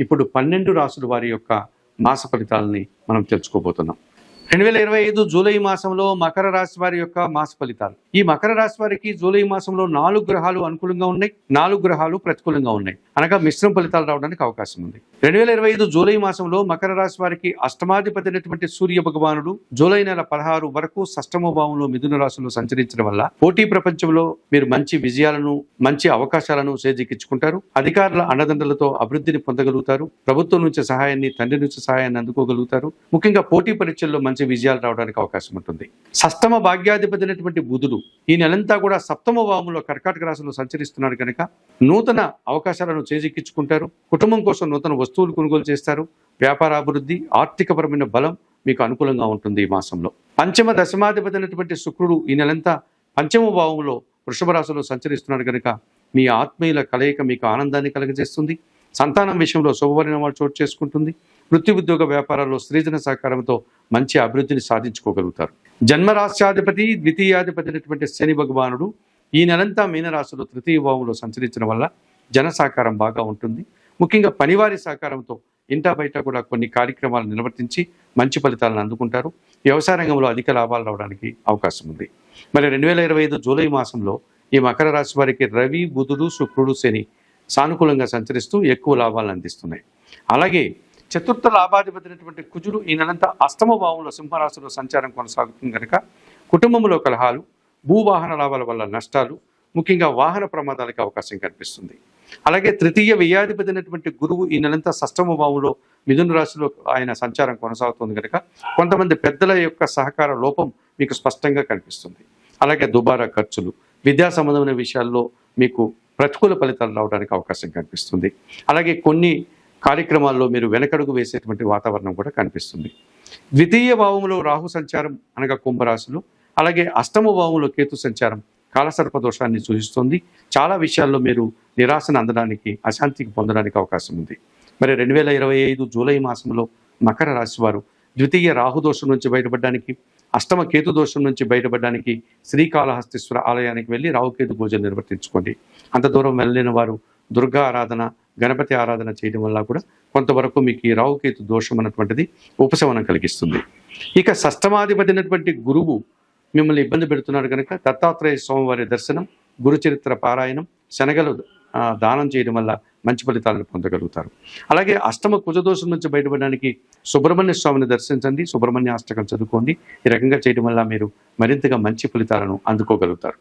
ఇప్పుడు పన్నెండు రాసుల వారి యొక్క మాస ఫలితాలని మనం తెలుసుకోబోతున్నాం. రెండు వేల ఇరవై ఐదు జూలై మాసంలో మకర రాశి వారి యొక్క మాస ఫలితాలు. ఈ మకర రాశి వారికి జూలై మాసంలో నాలుగు గ్రహాలు అనుకూలంగా ఉన్నాయి. నాలుగు గ్రహాలు ప్రతికూలంగా ఉన్నాయి. అనగా మిశ్రమ ఫలితాలు రావడానికి అవకాశం ఉంది. రెండు వేల ఇరవై ఐదు జూలై మాసంలో మకర రాశి వారికి అష్టమాధిపతి అయినటువంటి సూర్య భగవానుడు జూలై నెల పదహారు వరకు సష్టమ భావంలో మిథున రాశిలో సంచరించడం వల్ల పోటీ ప్రపంచంలో మీరు మంచి విజయాలను మంచి అవకాశాలను చేజిక్కించుకుంటారు అధికారుల అండదండలతో అభివృద్ధిని పొందగలుగుతారు. ప్రభుత్వం నుంచి సహాయాన్ని తండ్రి నుంచి సహాయాన్ని అందుకోగలుగుతారు. ముఖ్యంగా పోటీ పరీక్షల్లో మంచి విజయాలు రావడానికి అవకాశం ఉంటుంది. సప్తమ భాగ్యాధిపతి అయినటువంటి బుధుడు ఈ నెలంతా కూడా సప్తమ భావంలో కర్కాటక రాశిలో సంచరిస్తున్నాడు కనుక నూతన అవకాశాలను చేజిక్కించుకుంటారు. కుటుంబం కోసం నూతన వస్తువులు కొనుగోలు చేస్తారు. వ్యాపారాభివృద్ధి ఆర్థికపరమైన బలం మీకు అనుకూలంగా ఉంటుంది ఈ మాసంలో. పంచమ దశమాధిపతి అయినటువంటి శుక్రుడు ఈ నెలంతా పంచమ భావంలో వృషభ రాశిలో సంచరిస్తున్నాడు కనుక మీ ఆత్మీయుల కలయిక మీకు ఆనందాన్ని కలగజేస్తుంది. సంతానం విషయంలో శుభపరిణామాలు చోటు చేసుకుంటుంది. వృత్తి ఉద్యోగ వ్యాపారాల్లో సృజన సహకారంతో మంచి అభివృద్ధిని సాధించుకోగలుగుతారు. జన్మరాశ్యాధిపతి ద్వితీయాధిపతి అయినటువంటి శని భగవానుడు ఈ నెలంతా మీనరాశిలో తృతీయ భావంలో సంచరించడం వల్ల జన సహకారం బాగా ఉంటుంది. ముఖ్యంగా పనివారి సహకారంతో ఇంటా బయట కూడా కొన్ని కార్యక్రమాలు నిర్వర్తించి మంచి ఫలితాలను అందుకుంటారు. వ్యవసాయ రంగంలో అధిక లాభాలు రావడానికి అవకాశం ఉంది. మరి రెండు వేల ఇరవై ఐదు జూలై మాసంలో ఈ మకర రాశి వారికి రవి బుధుడు శుక్రుడు శని సానుకూలంగా సంచరిస్తూ ఎక్కువ లాభాలను అందిస్తున్నాయి. అలాగే చతుర్థ లాభాధిపతినటువంటి కుజుడు ఈ నెలంతా అష్టమ భావంలో సింహరాశిలో సంచారం కొనసాగుతుంది కనుక కుటుంబంలో కలహాలు భూవాహన లాభాల వల్ల నష్టాలు ముఖ్యంగా వాహన ప్రమాదాలకు అవకాశం కనిపిస్తుంది అలాగే తృతీయ వ్యయాధిపతి అయినటువంటి గురువు ఈ నెలంతా సష్టమ భావంలో మిథున రాశిలో ఆయన సంచారం కొనసాగుతుంది కనుక కొంతమంది పెద్దల యొక్క సహకార లోపం మీకు స్పష్టంగా కనిపిస్తుంది. అలాగే దుబారా ఖర్చులు విద్యా సంబంధమైన విషయాల్లో మీకు ప్రతికూల ఫలితాలు రావడానికి అవకాశం కనిపిస్తుంది. అలాగే కొన్ని కార్యక్రమాల్లో మీరు వెనకడుగు వేసేటువంటి వాతావరణం కూడా కనిపిస్తుంది. ద్వితీయ భావంలో రాహు సంచారం అనగా కుంభరాశిలో అలాగే అష్టమ భావంలో కేతు సంచారం కాలసర్ప దోషాన్ని సూచిస్తుంది. చాలా విషయాల్లో మీరు నిరాశను అందడానికి అశాంతికి పొందడానికి అవకాశం ఉంది. మరి రెండు వేల ఇరవై ఐదు జూలై మాసంలో మకర రాశి వారు ద్వితీయ రాహు దోషం నుంచి బయటపడడానికి అష్టమ కేతు దోషం నుంచి బయటపడడానికి శ్రీకాళహస్తీశ్వర ఆలయానికి వెళ్ళి రాహుకేతు పూజలు నిర్వర్తించుకోండి. అంత దూరం వెళ్ళిన వారు దుర్గా ఆరాధన గణపతి ఆరాధన చేయడం వల్ల కూడా కొంతవరకు మీకు ఈ రావుకేతు దోషం అన్నటువంటిది ఉపశమనం కలిగిస్తుంది. ఇక షష్టమాధిపతి అయినటువంటి గురువు మిమ్మల్ని ఇబ్బంది పెడుతున్నాడు కనుక దత్తాత్రేయ స్వామివారి దర్శనం గురు చరిత్ర పారాయణం శనగలు దానం చేయడం వల్ల మంచి ఫలితాలను పొందగలుగుతారు. అలాగే అష్టమ కుజదోషం నుంచి బయటపడడానికి సుబ్రహ్మణ్య స్వామిని దర్శించండి. సుబ్రహ్మణ్య అష్టకం చదువుకోండి. ఈ రకంగా చేయడం వల్ల మీరు మరింతగా మంచి ఫలితాలను అందుకోగలుగుతారు.